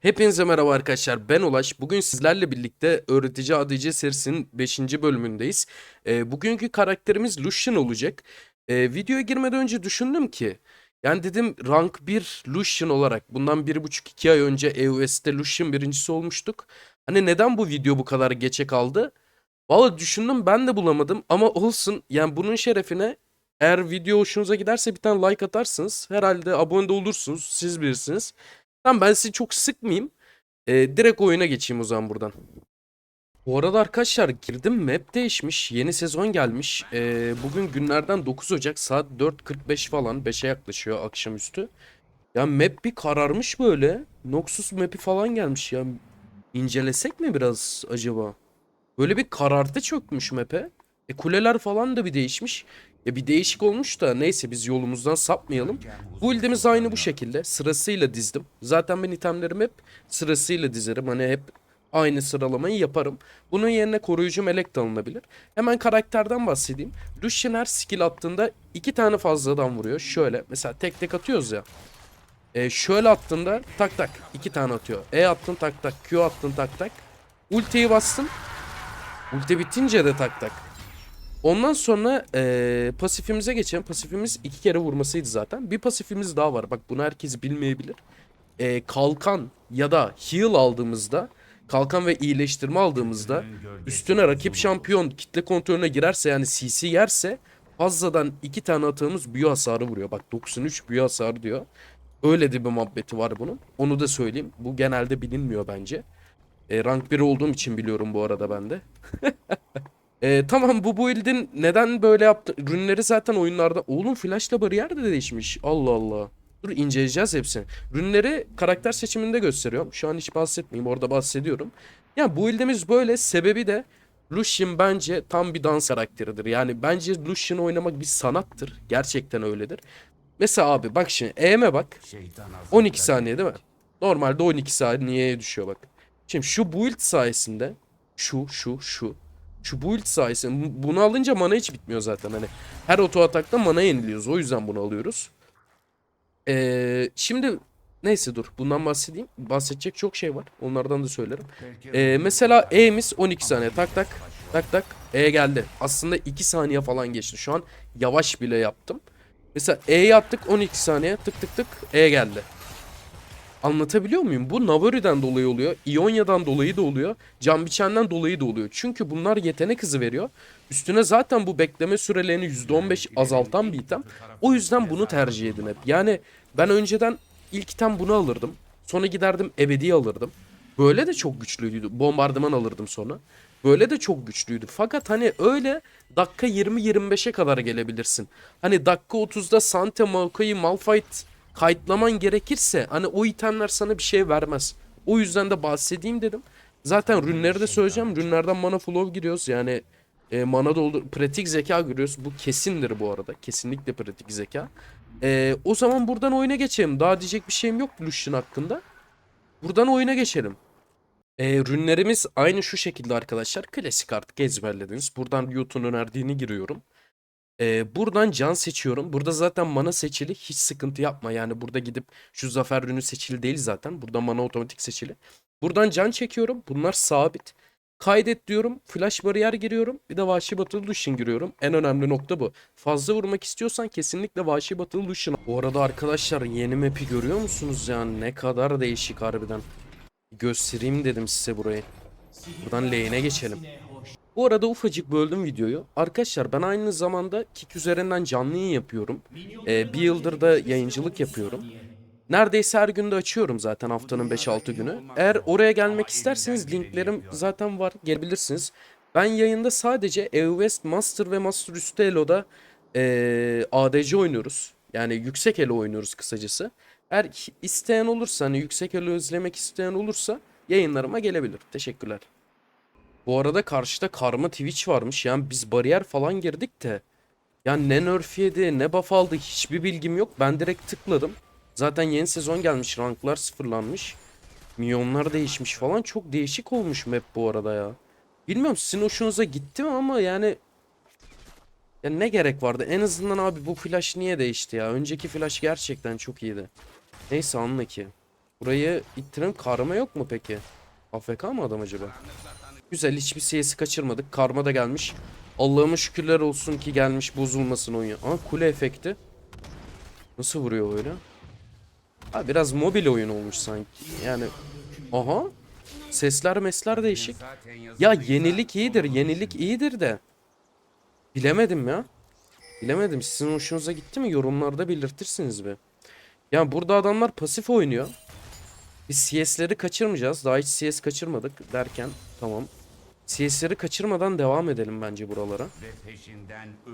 Hepinize merhaba arkadaşlar ben Ulaş. Bugün sizlerle birlikte Öğretici ADC serisinin 5. bölümündeyiz. Ee, bugünkü karakterimiz Lucian olacak. Ee, videoya girmeden önce düşündüm ki yani dedim rank 1 Lucian olarak bundan 1,5-2 ay önce EUS'te Lucian birincisi olmuştuk. Hani neden bu video bu kadar geçe kaldı? Valla düşündüm ben de bulamadım ama olsun yani bunun şerefine eğer video hoşunuza giderse bir tane like atarsınız. Herhalde abone de olursunuz siz bilirsiniz. Tamam ben sizi çok sıkmayayım. Ee, direkt oyuna geçeyim o zaman buradan. Bu arada arkadaşlar girdim map değişmiş. Yeni sezon gelmiş. Ee, bugün günlerden 9 Ocak saat 4.45 falan 5'e yaklaşıyor akşamüstü. Ya map bir kararmış böyle. Noxus map'i falan gelmiş ya. İncelesek mi biraz acaba? Böyle bir karartı çökmüş map'e. E kuleler falan da bir değişmiş. Ya bir değişik olmuş da neyse biz yolumuzdan sapmayalım. Bu ildimiz aynı bu şekilde sırasıyla dizdim. Zaten ben itemlerimi hep sırasıyla dizerim. Hani hep aynı sıralamayı yaparım. Bunun yerine koruyucu melek de alınabilir. Hemen karakterden bahsedeyim. Lucian her skill attığında iki tane fazladan vuruyor. Şöyle mesela tek tek atıyoruz ya. E, şöyle attığında tak tak iki tane atıyor. E attın tak tak, Q attın tak tak. Ultiyi bastın. Ulti bitince de tak tak. Ondan sonra eee, pasifimize geçelim. Pasifimiz iki kere vurmasıydı zaten. Bir pasifimiz daha var. Bak bunu herkes bilmeyebilir. Eee, kalkan ya da heal aldığımızda, kalkan ve iyileştirme aldığımızda üstüne rakip şampiyon kitle kontrolüne girerse yani CC yerse fazladan iki tane atağımız büyü hasarı vuruyor. Bak 93 büyü hasarı diyor. Öyle de bir muhabbeti var bunun. Onu da söyleyeyim. Bu genelde bilinmiyor bence. E, rank 1 olduğum için biliyorum bu arada ben de. E, tamam bu build'in neden böyle yaptı? Rünleri zaten oyunlarda... Oğlum flashla bariyer de değişmiş. Allah Allah. Dur inceleyeceğiz hepsini. Rünleri karakter seçiminde gösteriyorum. Şu an hiç bahsetmeyeyim. Orada bahsediyorum. Ya bu build'imiz böyle. Sebebi de Lucian bence tam bir dans karakteridir. Yani bence Lucian oynamak bir sanattır. Gerçekten öyledir. Mesela abi bak şimdi EM'e bak. 12 saniye değil mi? Normalde 12 saniyeye düşüyor bak. Şimdi şu build sayesinde şu şu şu şu build sayesinde bu- bunu alınca mana hiç bitmiyor zaten hani. Her oto atakta mana yeniliyoruz. O yüzden bunu alıyoruz. Ee, şimdi neyse dur bundan bahsedeyim. Bahsedecek çok şey var. Onlardan da söylerim. Ee, mesela E'miz 12 saniye tak tak tak tak E geldi. Aslında 2 saniye falan geçti. Şu an yavaş bile yaptım. Mesela E'yi attık 12 saniye tık tık tık E geldi. Anlatabiliyor muyum? Bu Navori'den dolayı oluyor. İonya'dan dolayı da oluyor. Can biçenden dolayı da oluyor. Çünkü bunlar yetenek hızı veriyor. Üstüne zaten bu bekleme sürelerini %15 azaltan bir item. O yüzden bunu tercih edin hep. Yani ben önceden ilk item bunu alırdım. Sonra giderdim ebedi alırdım. Böyle de çok güçlüydü. Bombardıman alırdım sonra. Böyle de çok güçlüydü. Fakat hani öyle dakika 20-25'e kadar gelebilirsin. Hani dakika 30'da Sante, Maokai, Malphite kayıtlaman gerekirse hani o itemler sana bir şey vermez. O yüzden de bahsedeyim dedim. Zaten rünleri de söyleyeceğim. Rünlerden mana flow giriyoruz. Yani e, mana doldur pratik zeka giriyoruz. Bu kesindir bu arada. Kesinlikle pratik zeka. E, o zaman buradan oyuna geçelim. Daha diyecek bir şeyim yok Lucian hakkında. Buradan oyuna geçelim. E, rünlerimiz aynı şu şekilde arkadaşlar. Klasik artık ezberlediniz. Buradan Riot'un önerdiğini giriyorum. Ee, buradan can seçiyorum. Burada zaten mana seçili. Hiç sıkıntı yapma. Yani burada gidip şu zafer rünü seçili değil zaten. Burada mana otomatik seçili. Buradan can çekiyorum. Bunlar sabit. Kaydet diyorum. Flash bariyer giriyorum. Bir de Vahşi Batılı Lucian giriyorum. En önemli nokta bu. Fazla vurmak istiyorsan kesinlikle Vahşi Batılı Lucian. Bu arada arkadaşlar yeni map'i görüyor musunuz yani? Ne kadar değişik harbiden. Göstereyim dedim size burayı. Buradan lane'e geçelim. Bu arada ufacık böldüm videoyu. Arkadaşlar ben aynı zamanda Kick üzerinden canlı yayın yapıyorum. Ee, bir yıldır da yayıncılık yapıyorum. Neredeyse her gün de açıyorum zaten haftanın 5-6 günü. Eğer oraya gelmek isterseniz linklerim zaten var. Gelebilirsiniz. Ben yayında sadece EUWest Master ve Master Üstü Elo'da ee, ADC oynuyoruz. Yani yüksek elo oynuyoruz kısacası. Eğer isteyen olursa hani yüksek elo izlemek isteyen olursa yayınlarıma gelebilir. Teşekkürler. Bu arada karşıda karma Twitch varmış. Yani biz bariyer falan girdik de. Yani ne nerf yedi ne buff aldı hiçbir bilgim yok. Ben direkt tıkladım. Zaten yeni sezon gelmiş. Ranklar sıfırlanmış. Milyonlar değişmiş falan. Çok değişik olmuş map bu arada ya. Bilmiyorum sizin hoşunuza gitti mi ama yani... Ya ne gerek vardı? En azından abi bu flash niye değişti ya? Önceki flash gerçekten çok iyiydi. Neyse anla ki. Burayı ittiren karma yok mu peki? AFK mı adam acaba? Güzel hiçbir CS'i kaçırmadık. Karma da gelmiş. Allah'ıma şükürler olsun ki gelmiş bozulmasın oyun. Aa kule efekti. Nasıl vuruyor öyle? Ha biraz mobil oyun olmuş sanki. Yani aha. Sesler mesler değişik. Ya yenilik iyidir, yenilik iyidir de. Bilemedim ya. Bilemedim. Sizin hoşunuza gitti mi? Yorumlarda belirtirsiniz be. Ya burada adamlar pasif oynuyor. Biz CS'leri kaçırmayacağız. Daha hiç CS kaçırmadık derken tamam. CS'leri kaçırmadan devam edelim bence buralara.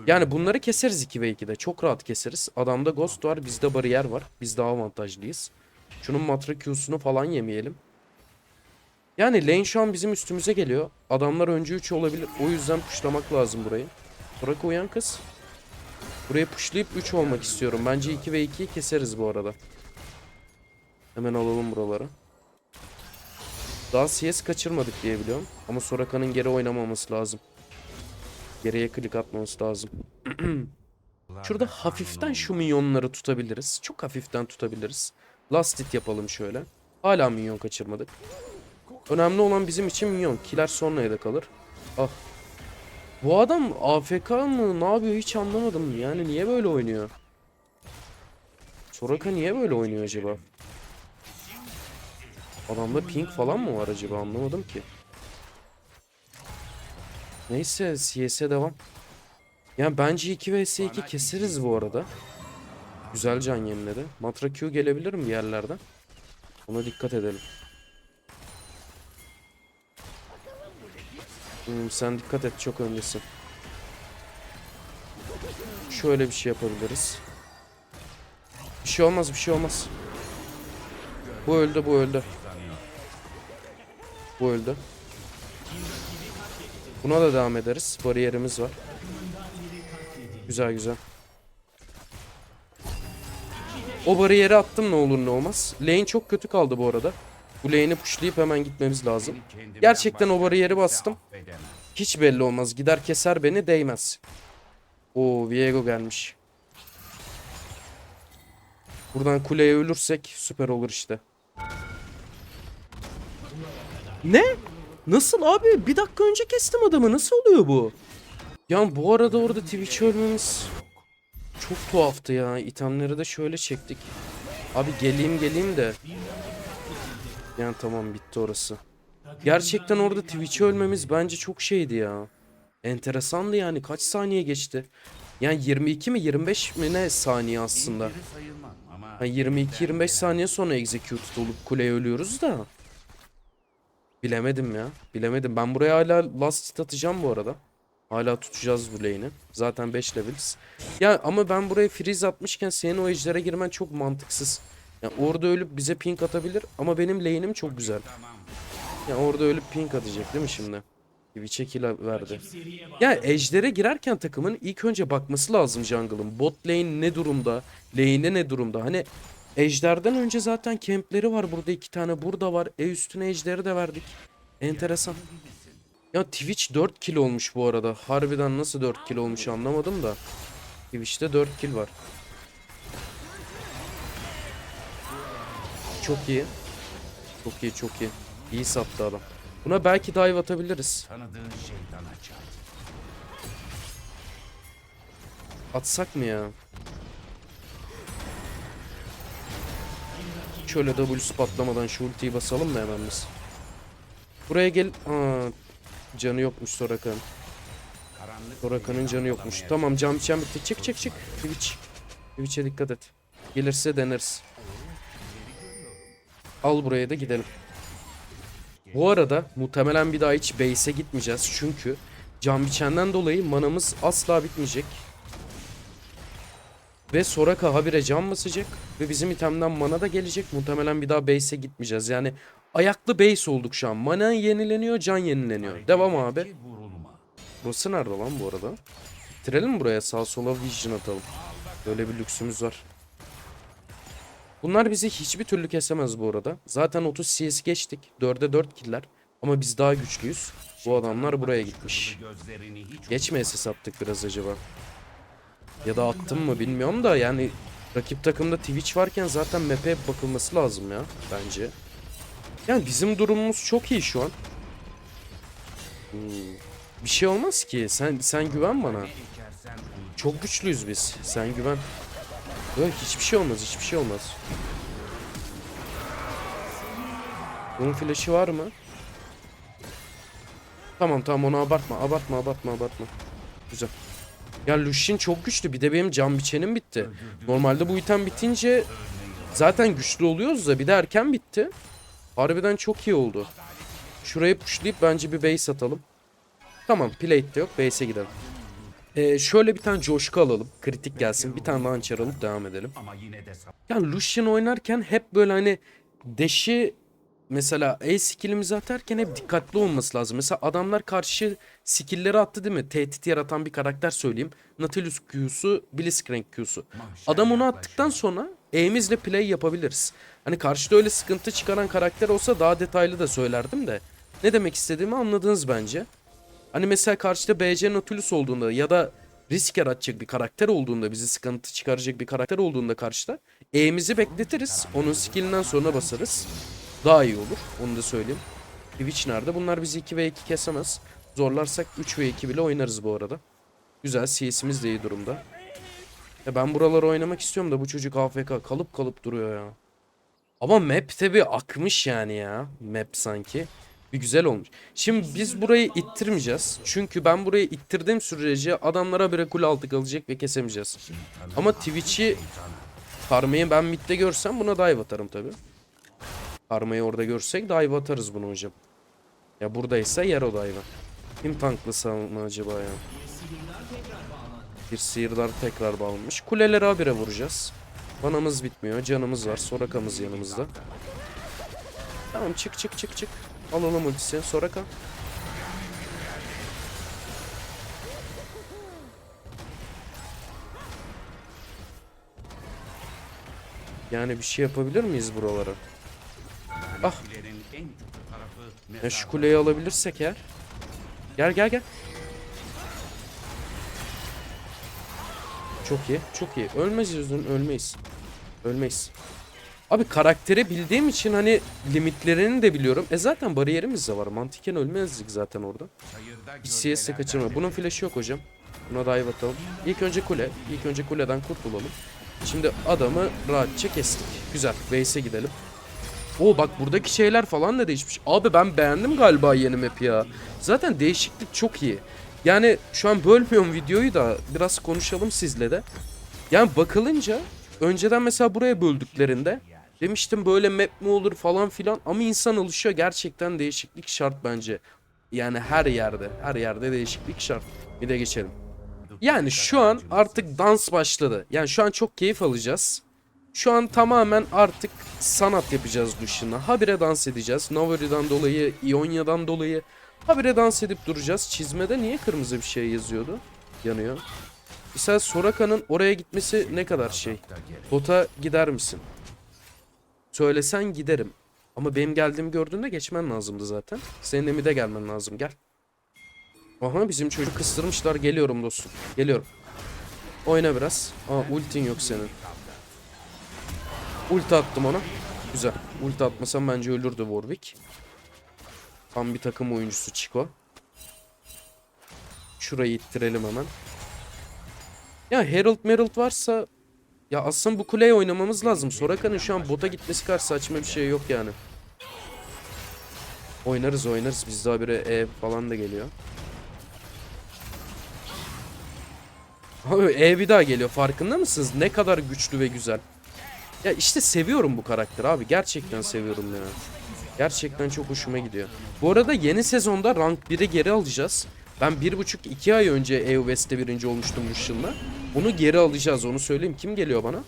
Yani bunları keseriz 2 ve 2'de. Çok rahat keseriz. Adamda Ghost var, bizde bariyer var. Biz daha avantajlıyız. Şunun matra Q'sunu falan yemeyelim. Yani lane şu an bizim üstümüze geliyor. Adamlar öncü 3 olabilir. O yüzden pushlamak lazım burayı. Bırak uyan kız. Buraya pushlayıp 3 olmak istiyorum. Bence 2 ve 2'yi keseriz bu arada. Hemen alalım buraları. Daha CS kaçırmadık diye biliyorum. Ama Soraka'nın geri oynamaması lazım. Geriye klik atmaması lazım. Şurada hafiften şu minyonları tutabiliriz. Çok hafiften tutabiliriz. Last hit yapalım şöyle. Hala minyon kaçırmadık. Önemli olan bizim için minyon. Kiler sonraya da kalır. Ah. Bu adam AFK mı? Ne yapıyor hiç anlamadım. Yani niye böyle oynuyor? Soraka niye böyle oynuyor acaba? Adamda ping falan mı var acaba anlamadım ki. Neyse CS'e devam. Yani bence 2 vs 2 keseriz bu arada. Güzel can yeniledi. Matra Q gelebilir mi bir yerlerden? Ona dikkat edelim. Hmm, sen dikkat et çok öndesin. Şöyle bir şey yapabiliriz. Bir şey olmaz bir şey olmaz. Bu öldü bu öldü. Bu öldü. Buna da devam ederiz. Bariyerimiz var. Güzel güzel. O bariyeri attım ne olur ne olmaz. Lane çok kötü kaldı bu arada. Bu lane'i pushlayıp hemen gitmemiz lazım. Gerçekten o bariyeri bastım. Hiç belli olmaz. Gider keser beni değmez. Oo Viego gelmiş. Buradan kuleye ölürsek süper olur işte. Ne? Nasıl abi? Bir dakika önce kestim adamı. Nasıl oluyor bu? Ya bu arada orada Twitch ölmemiz çok tuhaftı ya. İtemleri de şöyle çektik. Abi geleyim geleyim de. Yani tamam bitti orası. Gerçekten orada Twitch'e ölmemiz bence çok şeydi ya. Enteresandı yani. Kaç saniye geçti? Yani 22 mi 25 mi ne saniye aslında. Ha 22-25 saniye sonra execute olup kuleye ölüyoruz da. Bilemedim ya. Bilemedim. Ben buraya hala last hit atacağım bu arada. Hala tutacağız bu lane'i. Zaten 5 levels. Ya ama ben buraya freeze atmışken senin o ejder'e girmen çok mantıksız. Ya orada ölüp bize pink atabilir ama benim lane'im çok güzel. Ya orada ölüp pink atacak değil mi şimdi? Bir kill verdi. Ya ejder'e girerken takımın ilk önce bakması lazım jungle'ın. Bot lane ne durumda? Lane'e ne durumda? Hani ejderden önce zaten kempleri var burada iki tane. Burada var. E üstüne ejderi de verdik. Enteresan. Ya Twitch 4 kill olmuş bu arada. Harbiden nasıl 4 kill olmuş anlamadım da. Twitch'te 4 kill var. Çok iyi. Çok iyi çok iyi. İyi sattı adam. Buna belki dive atabiliriz. Atsak mı ya? Şöyle W'su patlamadan şu ultiyi basalım mı hemen biz? Buraya gel... Aa, canı yokmuş. Karanlık Soraka'nın canı yokmuş. Tamam cam içen bitti. Çık çık çık. Twitch. Twitch'e dikkat et. Gelirse deneriz. Al buraya da gidelim. Bu arada muhtemelen bir daha hiç base'e gitmeyeceğiz. Çünkü cam biçenden dolayı manamız asla bitmeyecek. Ve Soraka habire can basacak. Ve bizim itemden mana da gelecek. Muhtemelen bir daha base'e gitmeyeceğiz. Yani ayaklı base olduk şu an. Mana yenileniyor, can yenileniyor. Devam abi. Burası nerede lan bu arada? Bitirelim buraya? Sağ sola vision atalım. Böyle bir lüksümüz var. Bunlar bizi hiçbir türlü kesemez bu arada. Zaten 30 CS geçtik. 4'e 4 killer. Ama biz daha güçlüyüz. Bu adamlar buraya gitmiş. Geç mi SS attık biraz acaba? Ya da attım mı bilmiyorum da yani Rakip takımda Twitch varken zaten map'e bakılması lazım ya bence. Yani bizim durumumuz çok iyi şu an. Hmm, Bir şey olmaz ki. Sen sen güven bana. Çok güçlüyüz biz. Sen güven. Yok hiçbir şey olmaz, hiçbir şey olmaz. Bunun flash'ı var mı? Tamam tamam onu abartma, abartma, abartma, abartma. Güzel. Ya Lucian çok güçlü. Bir de benim can biçenim bitti. Normalde bu item bitince zaten güçlü oluyoruz da bir de erken bitti. Harbiden çok iyi oldu. Şurayı pushlayıp bence bir base atalım. Tamam plate de yok. Base'e gidelim. Ee, şöyle bir tane coşku alalım. Kritik gelsin. Bir tane launcher alıp devam edelim. Yani Lucian oynarken hep böyle hani deşi mesela A skillimizi atarken hep dikkatli olması lazım. Mesela adamlar karşı skillleri attı değil mi? Tehdit yaratan bir karakter söyleyeyim. Nautilus Q'su, Blitzcrank Q'su. Adam onu attıktan sonra E'mizle play yapabiliriz. Hani karşıda öyle sıkıntı çıkaran karakter olsa daha detaylı da söylerdim de. Ne demek istediğimi anladınız bence. Hani mesela karşıda BC Nautilus olduğunda ya da risk yaratacak bir karakter olduğunda bizi sıkıntı çıkaracak bir karakter olduğunda karşıda E'mizi bekletiriz. Onun skillinden sonra basarız. Daha iyi olur. Onu da söyleyeyim. Twitch nerede? Bunlar bizi 2 ve 2 kesemez. Zorlarsak 3 ve 2 bile oynarız bu arada. Güzel. CS'imiz de iyi durumda. Ya ben buraları oynamak istiyorum da bu çocuk AFK kalıp kalıp duruyor ya. Ama map tabi akmış yani ya. Map sanki. Bir güzel olmuş. Şimdi biz burayı ittirmeyeceğiz. Çünkü ben burayı ittirdiğim sürece adamlara bire kule altı kalacak ve kesemeyeceğiz. Ama Twitch'i Karmayı ben midde görsem buna dive atarım tabi. Karmayı orada görsek dive atarız bunu hocam. Ya buradaysa yer o dive'ı. Kim tanklasa mı acaba ya? Bir sihirdar tekrar bağlanmış. Kuleleri habire vuracağız. Manamız bitmiyor. Canımız var. Sorakamız yanımızda. Tamam çık çık çık çık. Alalım ultisi. Soraka. Yani bir şey yapabilir miyiz buralara? Ah. Ya şu kuleyi alabilirsek eğer. Gel gel gel. Çok iyi, çok iyi. Ölmez ölmeyiz. Ölmeyiz. Abi karakteri bildiğim için hani limitlerini de biliyorum. E zaten bariyerimiz de var. Mantıken ölmezdik zaten orada. Hiç kaçırma. Bunun flash'ı yok hocam. Buna dive atalım. İlk önce kule. İlk önce kuleden kurtulalım. Şimdi adamı rahatça kestik. Güzel. Base'e gidelim. Oo bak buradaki şeyler falan da değişmiş. Abi ben beğendim galiba yeni map ya. Zaten değişiklik çok iyi. Yani şu an bölmüyorum videoyu da biraz konuşalım sizle de. Yani bakılınca önceden mesela buraya böldüklerinde demiştim böyle map mi olur falan filan ama insan alışıyor gerçekten değişiklik şart bence. Yani her yerde, her yerde değişiklik şart. Bir de geçelim. Yani şu an artık dans başladı. Yani şu an çok keyif alacağız. Şu an tamamen artık sanat yapacağız Lucian'la. Habire dans edeceğiz. Navari'den dolayı, Ionia'dan dolayı. Habire dans edip duracağız. Çizmede niye kırmızı bir şey yazıyordu? Yanıyor. Mesela Soraka'nın oraya gitmesi ne kadar şey? Bota gider misin? Söylesen giderim. Ama benim geldiğimi gördüğünde geçmen lazımdı zaten. Senin de mide gelmen lazım gel. Aha bizim çocuk kıstırmışlar. Geliyorum dostum. Geliyorum. Oyna biraz. Aa ultin yok senin. Ulti attım ona. Güzel. Ulti atmasam bence ölürdü Warwick. Tam bir takım oyuncusu Chico. Şurayı ittirelim hemen. Ya Herald Merald varsa ya aslında bu kuleye oynamamız lazım. Soraka'nın şu an bota gitmesi kadar saçma bir şey yok yani. Oynarız oynarız. Bizde habire E falan da geliyor. Abi E bir daha geliyor. Farkında mısınız? Ne kadar güçlü ve güzel. Ya işte seviyorum bu karakteri abi. Gerçekten seviyorum ya. Gerçekten çok hoşuma gidiyor. Bu arada yeni sezonda rank 1'i geri alacağız. Ben 1,5-2 ay önce EU West'te birinci olmuştum Lucian'la. Onu geri alacağız onu söyleyeyim. Kim geliyor bana?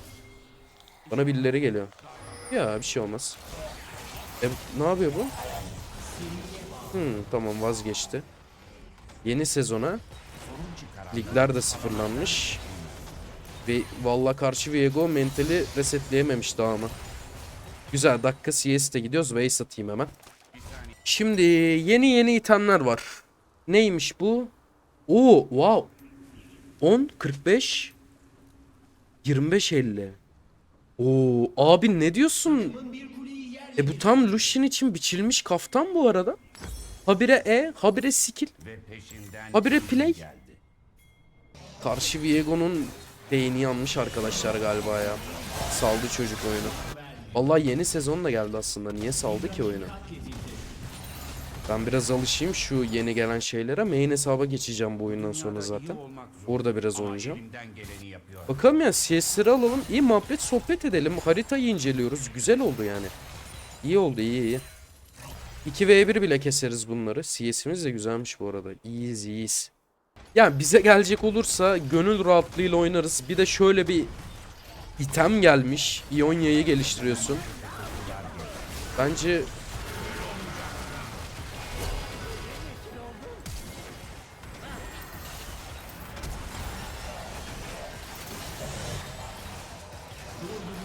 Bana birileri geliyor. Ya bir şey olmaz. E, ne yapıyor bu? Hmm, tamam vazgeçti. Yeni sezona ligler de sıfırlanmış. Ve valla karşı Viego mentali resetleyememiş daha ama. Güzel dakika CS'de gidiyoruz. Base atayım hemen. Şimdi yeni yeni itemler var. Neymiş bu? Oo wow. 10 45 25 50. Oo abi ne diyorsun? E bu tam Lucian için biçilmiş kaftan bu arada. Habire E, habire skill. Habire play. Karşı Viego'nun beyni yanmış arkadaşlar galiba ya. Saldı çocuk oyunu. Vallahi yeni sezon da geldi aslında. Niye saldı ki oyunu? Ben biraz alışayım şu yeni gelen şeylere. Main hesaba geçeceğim bu oyundan sonra zaten. Orada biraz oynayacağım. Bakalım ya CS'leri alalım. İyi muhabbet sohbet edelim. Haritayı inceliyoruz. Güzel oldu yani. İyi oldu iyi iyi. 2v1 bile keseriz bunları. CS'imiz de güzelmiş bu arada. İyiyiz iyiyiz. Yani bize gelecek olursa gönül rahatlığıyla oynarız. Bir de şöyle bir item gelmiş. İonya'yı geliştiriyorsun. Bence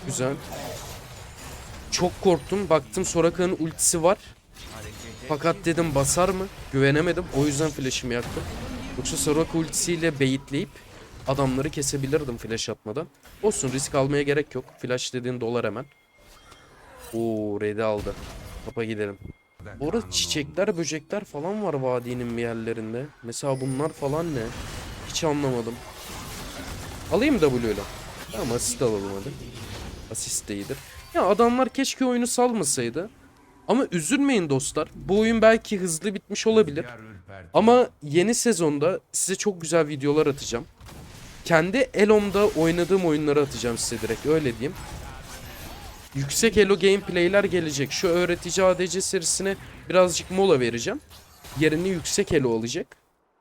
güzel. Çok korktum. Baktım Soraka'nın ultisi var. Fakat dedim basar mı? Güvenemedim. O yüzden flash'ımı yaktım. Yoksa Soraka ultisiyle beyitleyip adamları kesebilirdim flash atmadan. Olsun risk almaya gerek yok. Flash dediğin dolar hemen. Oo red'i aldı. Topa gidelim. Bu arada çiçekler, böcekler falan var vadinin bir yerlerinde. Mesela bunlar falan ne? Hiç anlamadım. Alayım W ile. Tamam asist alalım hadi. Asist de iyidir. Ya adamlar keşke oyunu salmasaydı. Ama üzülmeyin dostlar. Bu oyun belki hızlı bitmiş olabilir. Ama yeni sezonda size çok güzel videolar atacağım. Kendi Elom'da oynadığım oyunları atacağım size direkt öyle diyeyim. Yüksek Elo gameplay'ler gelecek. Şu öğretici ADC serisine birazcık mola vereceğim. Yerini yüksek Elo alacak.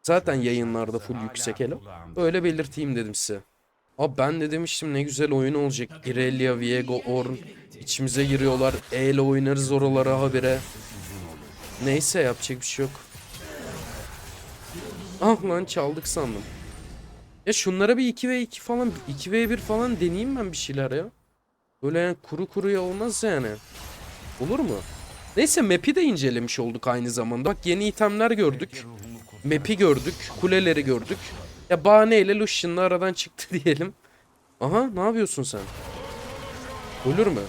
Zaten yayınlarda full yüksek Elo. Öyle belirteyim dedim size. Abi ben de demiştim ne güzel oyun olacak. Irelia, Viego, Ornn içimize giriyorlar. E oynarız oralara habire. Neyse yapacak bir şey yok. Ah lan çaldık sandım. Ya şunlara bir 2v2 falan 2v1 falan deneyeyim ben bir şeyler ya. Böyle yani kuru kuruya olmaz yani. Olur mu? Neyse map'i de incelemiş olduk aynı zamanda. Bak yeni itemler gördük. Map'i gördük. Kuleleri gördük. Ya bahaneyle Lucian'la aradan çıktı diyelim. Aha ne yapıyorsun sen? Ölür mü?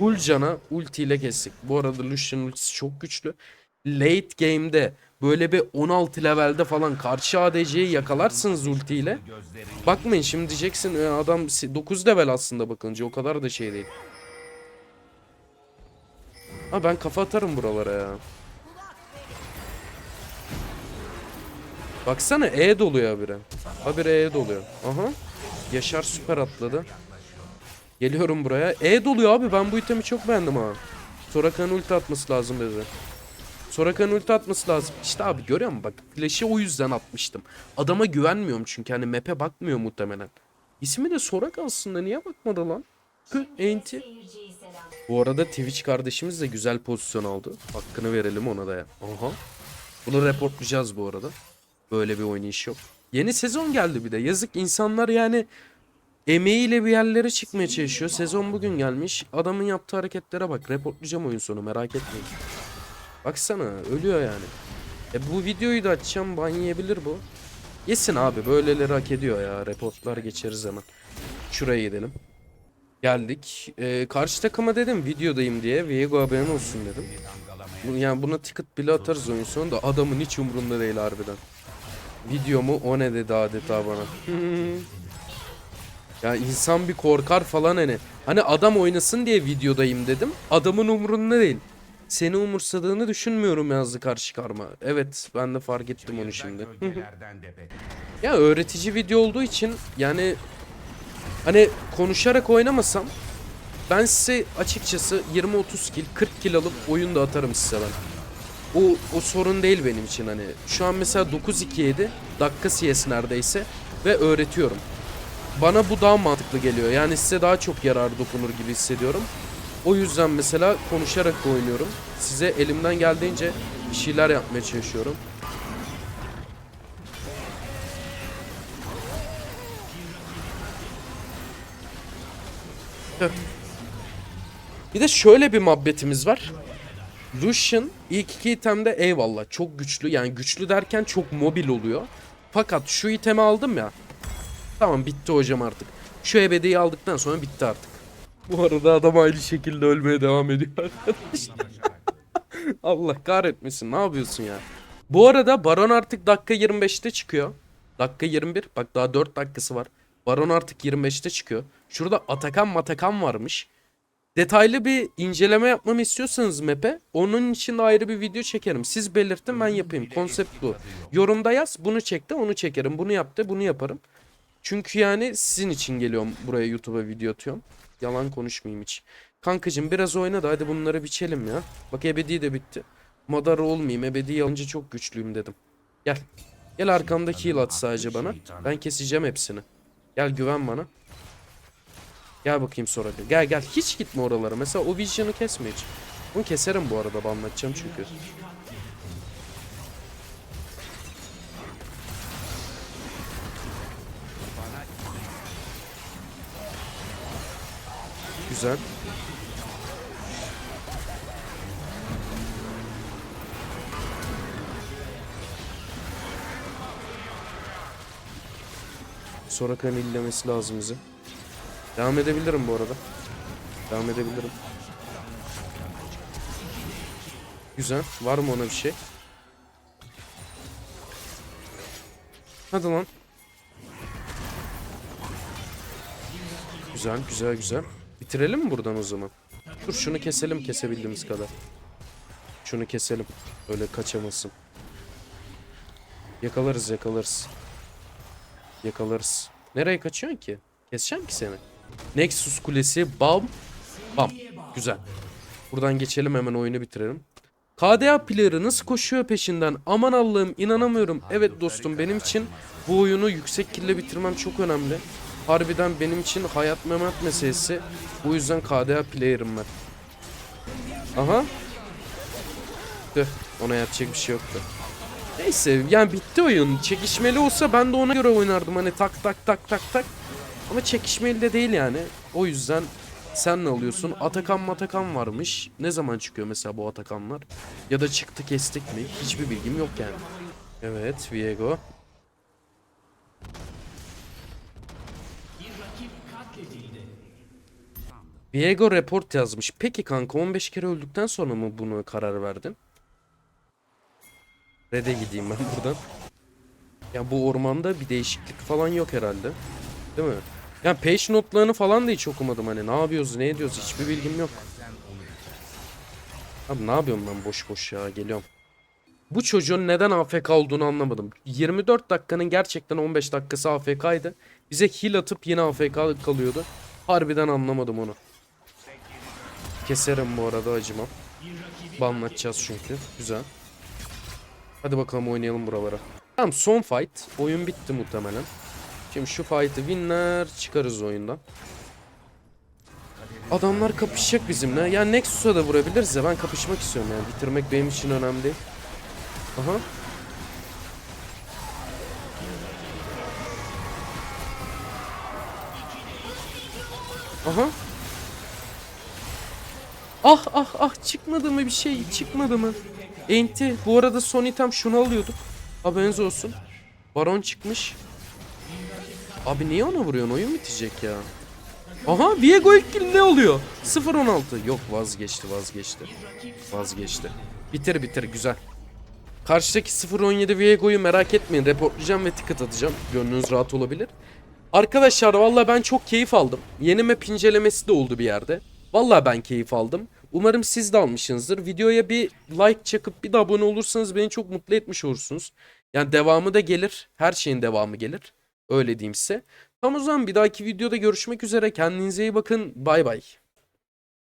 Ulcan'a ultiyle kestik. Bu arada Lucian ultisi çok güçlü. Late game'de böyle bir 16 levelde falan karşı ADC'yi yakalarsınız ultiyle. Bakmayın şimdi diyeceksin "E, adam si- 9 level aslında bakınca o kadar da şey değil. Ha ben kafa atarım buralara ya. Baksana E doluyor habire. Habire E doluyor. Aha. Yaşar süper atladı. Geliyorum buraya. E doluyor abi ben bu itemi çok beğendim ha. Soraka'nın ulti atması lazım dedi. Soraka'nın ulti atması lazım. İşte abi görüyor musun bak flash'i o yüzden atmıştım. Adama güvenmiyorum çünkü hani map'e bakmıyor muhtemelen. İsmi de Soraka aslında niye bakmadı lan? Enti. Bu arada Twitch kardeşimiz de güzel pozisyon aldı. Hakkını verelim ona da ya. Aha. Bunu reportlayacağız bu arada. Böyle bir oynayış yok. Yeni sezon geldi bir de. Yazık insanlar yani emeğiyle bir yerlere çıkmaya çalışıyor. Sezon bugün gelmiş. Adamın yaptığı hareketlere bak. Reportlayacağım oyun sonu merak etmeyin. Baksana ölüyor yani. E bu videoyu da açacağım ban yiyebilir bu. Yesin abi böyleleri hak ediyor ya. Reportlar geçeriz hemen. Şuraya gidelim. Geldik. Ee, karşı takıma dedim videodayım diye. Viego haberin olsun dedim. Yani buna ticket bile atarız oyun sonunda. Adamın hiç umurunda değil harbiden. Video mu o ne dedi adeta bana. ya insan bir korkar falan hani. Hani adam oynasın diye videodayım dedim. Adamın umurunda değil. Seni umursadığını düşünmüyorum yazdı karşı karma. Evet ben de fark ettim onu şimdi. Ya öğretici video olduğu için yani hani konuşarak oynamasam ben size açıkçası 20-30 kill 40 kill alıp oyun da atarım size ben. O, o sorun değil benim için hani. Şu an mesela 9-2-7 dakika CS neredeyse ve öğretiyorum. Bana bu daha mantıklı geliyor. Yani size daha çok yarar dokunur gibi hissediyorum. O yüzden mesela konuşarak oynuyorum. Size elimden geldiğince bir şeyler yapmaya çalışıyorum. Bir de şöyle bir muhabbetimiz var. Lucian ilk iki itemde eyvallah çok güçlü. Yani güçlü derken çok mobil oluyor. Fakat şu itemi aldım ya. Tamam bitti hocam artık. Şu ebediyi aldıktan sonra bitti artık. Bu arada adam aynı şekilde ölmeye devam ediyor. Allah kahretmesin ne yapıyorsun ya. Bu arada Baron artık dakika 25'te çıkıyor. Dakika 21 bak daha 4 dakikası var. Baron artık 25'te çıkıyor. Şurada Atakan Matakan varmış. Detaylı bir inceleme yapmamı istiyorsanız map'e onun için de ayrı bir video çekerim. Siz belirtin ben yapayım. Konsept bu. Yorumda yaz bunu çekti onu çekerim. Bunu yaptı bunu yaparım. Çünkü yani sizin için geliyorum buraya YouTube'a video atıyorum. Yalan konuşmayayım hiç. Kankacım biraz oyna da hadi bunları biçelim ya. Bak ebedi de bitti. Madara olmayayım ebedi alınca çok güçlüyüm dedim. Gel. Gel arkamdaki heal at sadece bana. Ben keseceğim hepsini. Gel güven bana. Gel bakayım sonra. Gel gel. Hiç gitme oralara. Mesela o vision'ı kesme hiç. Bunu keserim bu arada anlatacağım çünkü. Güzel. Soraka'nın illemesi lazım bize. Devam edebilirim bu arada. Devam edebilirim. Güzel. Var mı ona bir şey? Hadi lan. Güzel, güzel, güzel. Bitirelim mi buradan o zaman? Dur şunu keselim kesebildiğimiz kadar. Şunu keselim. Öyle kaçamasın. Yakalarız, yakalarız. Yakalarız. Nereye kaçıyorsun ki? Keseceğim ki seni. Nexus Kulesi bam bam. Güzel. Buradan geçelim hemen oyunu bitirelim. KDA player'ı nasıl koşuyor peşinden? Aman Allah'ım inanamıyorum. Evet dostum benim için bu oyunu yüksek kille bitirmem çok önemli. Harbiden benim için hayat memat meselesi. Bu yüzden KDA player'ım ben. Aha. Tüh, ona yapacak bir şey yoktu. Neyse yani bitti oyun. Çekişmeli olsa ben de ona göre oynardım. Hani tak tak tak tak tak. Ama çekişmeli de değil yani. O yüzden sen ne alıyorsun? Atakan Matakan varmış. Ne zaman çıkıyor mesela bu Atakanlar? Ya da çıktı kestik mi? Hiçbir bilgim yok yani. Evet Viego. Viego report yazmış. Peki kanka 15 kere öldükten sonra mı bunu karar verdin? Red'e gideyim ben buradan. Ya bu ormanda bir değişiklik falan yok herhalde. Değil mi? Yani page notlarını falan da hiç okumadım hani ne yapıyoruz ne ediyoruz hiçbir bilgim yok. Abi ne yapıyorum ben boş boş ya geliyorum. Bu çocuğun neden AFK olduğunu anlamadım. 24 dakikanın gerçekten 15 dakikası AFK'ydı. Bize heal atıp yine AFK kalıyordu. Harbiden anlamadım onu. Keserim bu arada acımam. Banlatacağız çünkü. Güzel. Hadi bakalım oynayalım buralara. Tamam son fight. Oyun bitti muhtemelen. Şimdi şu fight'ı winler çıkarız oyundan. Adamlar kapışacak bizimle. Yani Nexus'a da vurabiliriz ya. Ben kapışmak istiyorum yani. Bitirmek benim için önemli değil. Aha. Aha. Ah ah ah çıkmadı mı bir şey çıkmadı mı? Enti bu arada son item şunu alıyorduk. Haberiniz olsun. Baron çıkmış. Abi niye ona vuruyorsun? Oyun bitecek ya. Aha Viego ilk kill ne oluyor? 0-16. Yok vazgeçti vazgeçti. Vazgeçti. Bitir bitir güzel. Karşıdaki 0-17 Viego'yu merak etmeyin. Reportlayacağım ve ticket atacağım. Gönlünüz rahat olabilir. Arkadaşlar valla ben çok keyif aldım. Yeni map incelemesi de oldu bir yerde. Valla ben keyif aldım. Umarım siz de almışsınızdır. Videoya bir like çakıp bir de abone olursanız beni çok mutlu etmiş olursunuz. Yani devamı da gelir. Her şeyin devamı gelir. Öyle diyeyim size. Tam o zaman bir dahaki videoda görüşmek üzere. Kendinize iyi bakın. Bay bay.